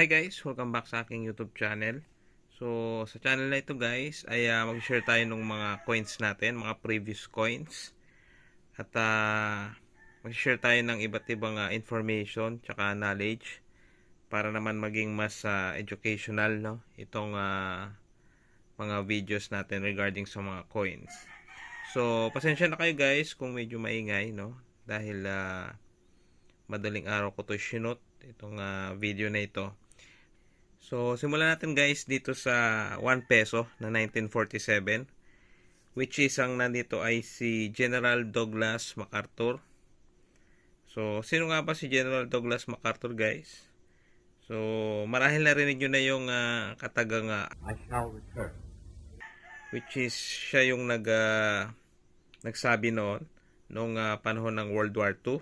hi guys, welcome back sa aking YouTube channel. So, sa channel na ito guys, ay ah, mag-share tayo ng mga coins natin, mga previous coins. At ah, mag-share tayo ng iba't ibang ah, information, tsaka knowledge para naman maging mas ah, educational no itong ah, mga videos natin regarding sa mga coins. So, pasensya na kayo guys kung medyo maingay no dahil ah, madaling araw ko to sinot itong ah, video na ito. So, simulan natin guys dito sa 1 peso na 1947 which is ang nandito ay si General Douglas MacArthur. So, sino nga ba si General Douglas MacArthur guys? So, marahil narinig nyo na yung ah, katagang ah, I shall return. which is siya yung nag ah, nagsabi noon nung ah, panahon ng World War II.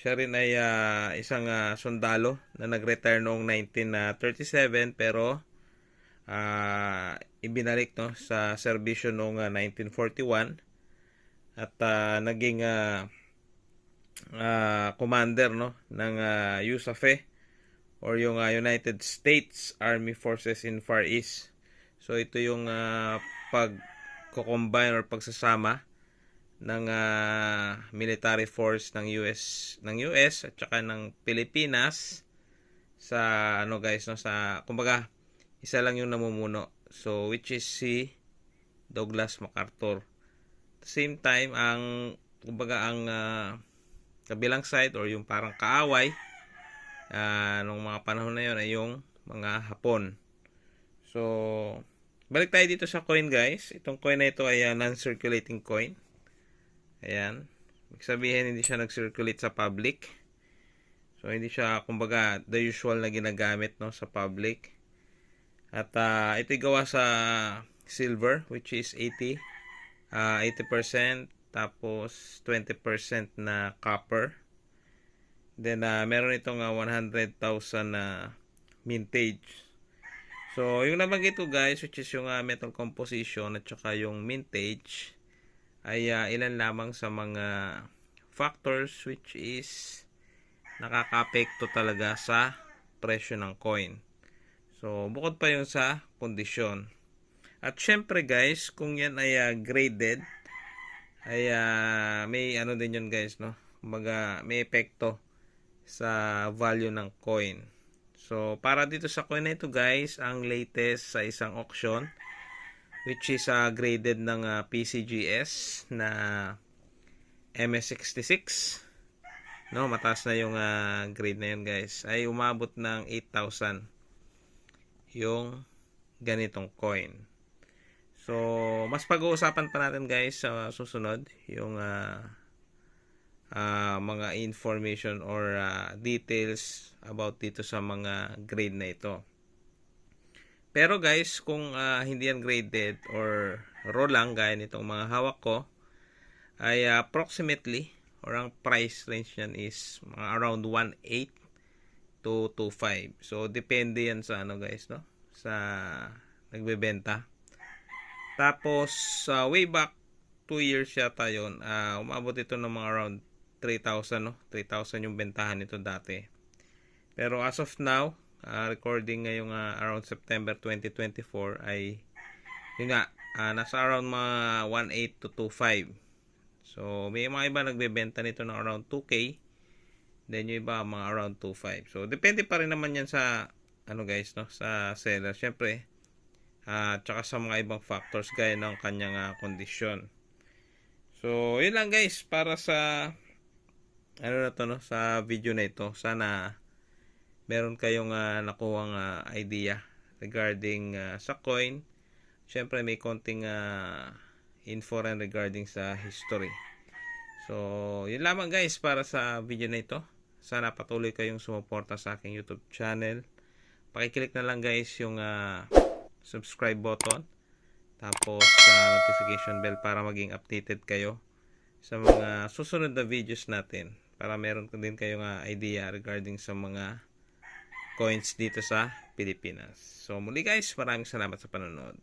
Siya rin ay ah, isang ah, sundalo na nag-retire noong 1937 pero ah, ibinalik no sa serbisyo noong ah, 1941 at ah, naging ah, ah, commander no ng ah, USAFE or yung ah, United States Army Forces in Far East. So ito yung uh, pag-combine or pagsasama ng ah, military force ng US ng US at saka ng Pilipinas sa ano guys no sa kumbaga isa lang yung namumuno. So which is si Douglas MacArthur. At the same time ang kumbaga ang ah, kabilang side or yung parang kaaway ah, nung mga panahon na yun ay yung mga Hapon. So, balik tayo dito sa coin guys. Itong coin na ito ay ah, non-circulating coin. Ayan. Ibig sabihin, hindi siya nag-circulate sa public. So, hindi siya, kumbaga, the usual na ginagamit no, sa public. At ah, ito gawa sa silver, which is 80. ah 80%. Tapos, 20% na copper. Then, ah, meron itong ah, 100,000 na mintage. So, yung nabanggit ko guys, which is yung ah, metal composition at saka yung mintage, ay ah, ilan lamang sa mga factors which is nakaka-apekto talaga sa presyo ng coin. So, bukod pa yung sa kondisyon. At syempre guys, kung yan ay ah, graded, ay ah, may ano din yun guys, no? Kumbaga, may epekto sa value ng coin. So, para dito sa coin na ito guys, ang latest sa isang auction which is uh, graded ng uh, PCGS na MS66. No, mataas na yung uh, grade na yun guys. Ay umabot ng 8,000 yung ganitong coin. So, mas pag-uusapan pa natin guys sa susunod yung uh, uh, mga information or uh, details about dito sa mga grade na ito. Pero guys, kung uh, hindi yan graded or raw lang gaya nitong mga hawak ko, ay uh, approximately or ang price range niyan is mga around 1.8 to 2.5. So depende yan sa ano guys, no? Sa nagbebenta. Tapos uh, way back 2 years yata yun, uh, umabot ito ng mga around 3,000 no? 3,000 yung bentahan nito dati. Pero as of now, uh, recording ngayong uh, around September 2024 ay yun nga, uh, nasa around mga 1.8 to 2.5. So, may mga iba nagbebenta nito ng around 2K. Then yung iba mga around 2.5. So, depende pa rin naman yan sa ano guys, no? Sa seller. Siyempre, uh, tsaka sa mga ibang factors gaya ng kanyang uh, kondisyon. So, yun lang guys para sa ano na to no sa video na ito. Sana meron kayong uh, nakuhang uh, idea regarding uh, sa coin. Siyempre may konting uh, info rin regarding sa history. So, yun lamang guys para sa video na ito. Sana patuloy kayong sumuporta sa aking YouTube channel. Pakiclick na lang guys yung uh, subscribe button. Tapos sa uh, notification bell para maging updated kayo sa mga susunod na videos natin. Para meron din kayong uh, idea regarding sa mga coins dito sa Pilipinas. So muli guys, maraming salamat sa panonood.